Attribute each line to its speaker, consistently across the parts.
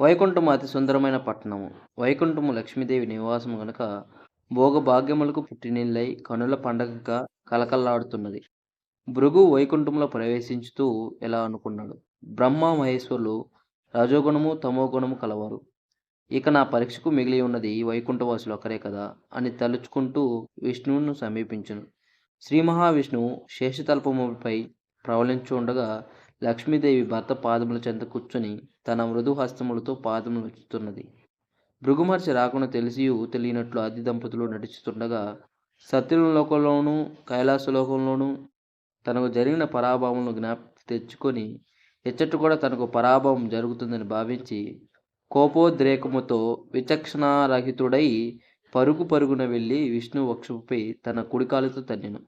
Speaker 1: వైకుంఠము అతి సుందరమైన పట్టణము. వైకుంఠము లక్ష్మీదేవి నివాసము గనుక భోగభాగ్యములకు పుట్టినిల్లై కనుల పండగగా కలకల్లాడుతున్నది భృగు వైకుంఠంలో ప్రవేశించుతూ ఎలా అనుకున్నాడు? బ్రహ్మ మహేశ్వరులు రజోగుణము తమోగుణము కలవారు. ఇక నా పరీక్షకు మిగిలి ఉన్నది వైకుంఠవాసులు ఒకరే కదా అని తలుచుకుంటూ విష్ణువును సమీపించను. శ్రీ మహావిష్ణువు శేషతల్పముపై ప్రవలించుండగా ఉండగా లక్ష్మీదేవి భర్త పాదముల చెంత కూర్చొని తన మృదు హస్తములతో పాదములు ఉంచుతున్నది భృగుమర్చి రాకుండా తెలిసియు తెలియనట్లు ఆది దంపతులు నడుచుతుండగా సత్యలోకంలోనూ కైలాసలోకంలోనూ తనకు జరిగిన పరాభవములను జ్ఞాపకం తెచ్చుకొని ఎచ్చట్టు కూడా తనకు పరాభవం జరుగుతుందని భావించి కోపోద్రేకముతో విచక్షణారహితుడై పరుగు పరుగున వెళ్ళి విష్ణు వక్షపై తన కుడికాలుతో తన్నెను.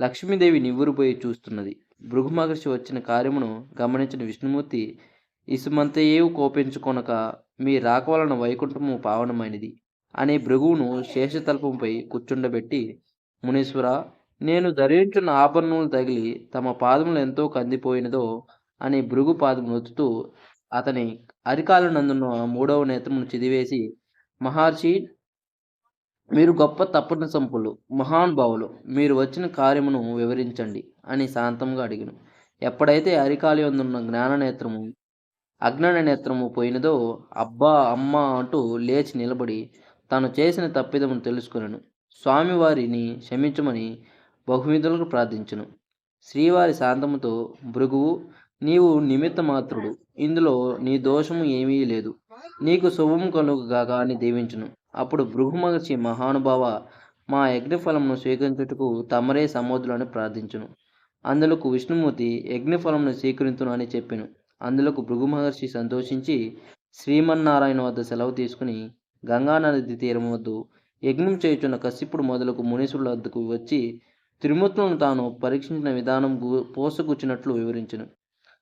Speaker 1: లక్ష్మీదేవి నివ్వురుపోయి చూస్తున్నది. భృగు మహర్షి వచ్చిన కార్యమును గమనించిన విష్ణుమూర్తి ఇసుమంతయేవు కోపించుకొనక మీ రాక వలన వైకుంఠము పావనమైనది అనే భృగువును శేషతల్పంపై కూర్చుండబెట్టి మునీశ్వర నేను ధరించున్న ఆభరణములు తగిలి తమ పాదములు ఎంతో కందిపోయినదో అని భృగు పాదము నొత్తుతూ అతని అరికాలనందున్న మూడవ నేత్రమును చిదివేసి మహర్షి మీరు గొప్ప తప్పని సంపులు మహానుభావులు మీరు వచ్చిన కార్యమును వివరించండి అని శాంతంగా అడిగిను. ఎప్పుడైతే అరికాలి అందున్న జ్ఞాన నేత్రము అజ్ఞాన నేత్రము పోయినదో అబ్బా అమ్మ అంటూ లేచి నిలబడి తాను చేసిన తప్పిదమును తెలుసుకునను. స్వామివారిని క్షమించమని బహువిధులకు ప్రార్థించను. శ్రీవారి శాంతముతో భృగువు నీవు నిమిత్త మాత్రుడు ఇందులో నీ దోషము ఏమీ లేదు. నీకు శుభము కలుగుగాక అని దీవించును. అప్పుడు భృగుమహర్షి మహానుభావ మా యజ్ఞఫలమును స్వీకరించుటకు తమరే సమోధులను ప్రార్థించును. అందులకు విష్ణుమూర్తి యజ్ఞఫలమును స్వీకరించును అని చెప్పెను. అందులకు భృగు మహర్షి సంతోషించి శ్రీమన్నారాయణ వద్ద సెలవు తీసుకుని గంగానది తీరం వద్దు యజ్ఞం చేయుచున్న కశ్యపుడు మొదలకు మునీసుల వద్దకు వచ్చి త్రిమూర్తులను తాను పరీక్షించిన విధానం గు- పోసగుచ్చినట్లు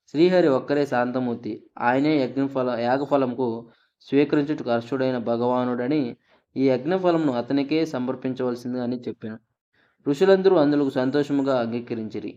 Speaker 1: శ్రీహరి ఒక్కరే శాంతమూర్తి. ఆయనే యజ్ఞఫల యాగఫలంకు స్వీకరించుటకు అర్షుడైన భగవానుడని ఈ యజ్ఞఫలమును అతనికే సమర్పించవలసింది అని చెప్పాను. ఋషులందరూ అందులకు సంతోషముగా అంగీకరించిరి.